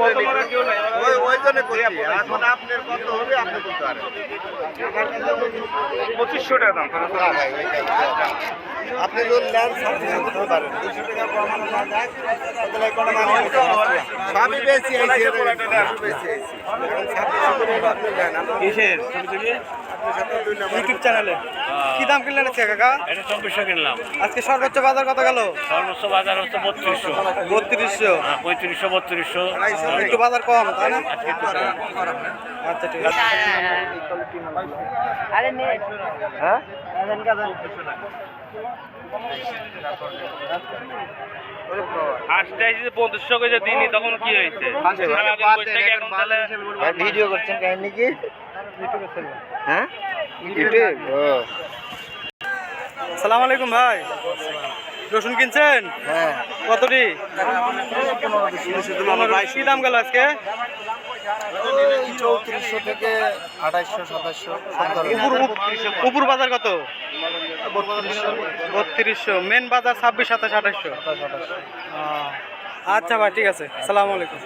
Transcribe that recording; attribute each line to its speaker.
Speaker 1: ওই জন্য করছি। এখন আপনার কত হবে আপনি বলতে পারেন।
Speaker 2: পঁচিশশো টাকা দাম।
Speaker 1: ভাই, ওইটাই। আপনি যদি নেন সাতশো করতে পারেন। দুশো টাকা কমানো না যায় তাহলে কোনো হচ্ছে না। সবই বেশি করে
Speaker 2: কিসের?
Speaker 1: ইউটিউব চ্যানেলে।
Speaker 3: কি দাম কিনলেন আজকে কাকা?
Speaker 2: এটা চব্বিশশো কিনলাম।
Speaker 3: আজকে সর্বোচ্চ বাজার কত গেল?
Speaker 2: সর্বোচ্চ বাজার হচ্ছে বত্রিশশো।
Speaker 3: বত্রিশশো।
Speaker 2: হ্যাঁ পঁয়ত্রিশশো বত্রিশশো।
Speaker 3: একটু বাজার কম তাই না? আচ্ছা ঠিক আছে
Speaker 1: হ্যাঁ
Speaker 2: আসতে আসতে যে পঁচিশশো করে দিনই তখন কি
Speaker 1: ভিডিও করছেন কাহিনী হ্যাঁ
Speaker 3: সালাম আলাইকুম ভাই। রসুন কিনছেন?
Speaker 1: হ্যাঁ।
Speaker 3: কতটি কি দাম গেল আজকে?
Speaker 1: ওই থেকে আঠাইশশো সাতাশশো
Speaker 3: উপর বাজার কত? বত্রিশশো। মেন বাজার ছাব্বিশ সাতাশ আঠাশশো আচ্ছা ভাই ঠিক আছে। সালাম আলাইকুম।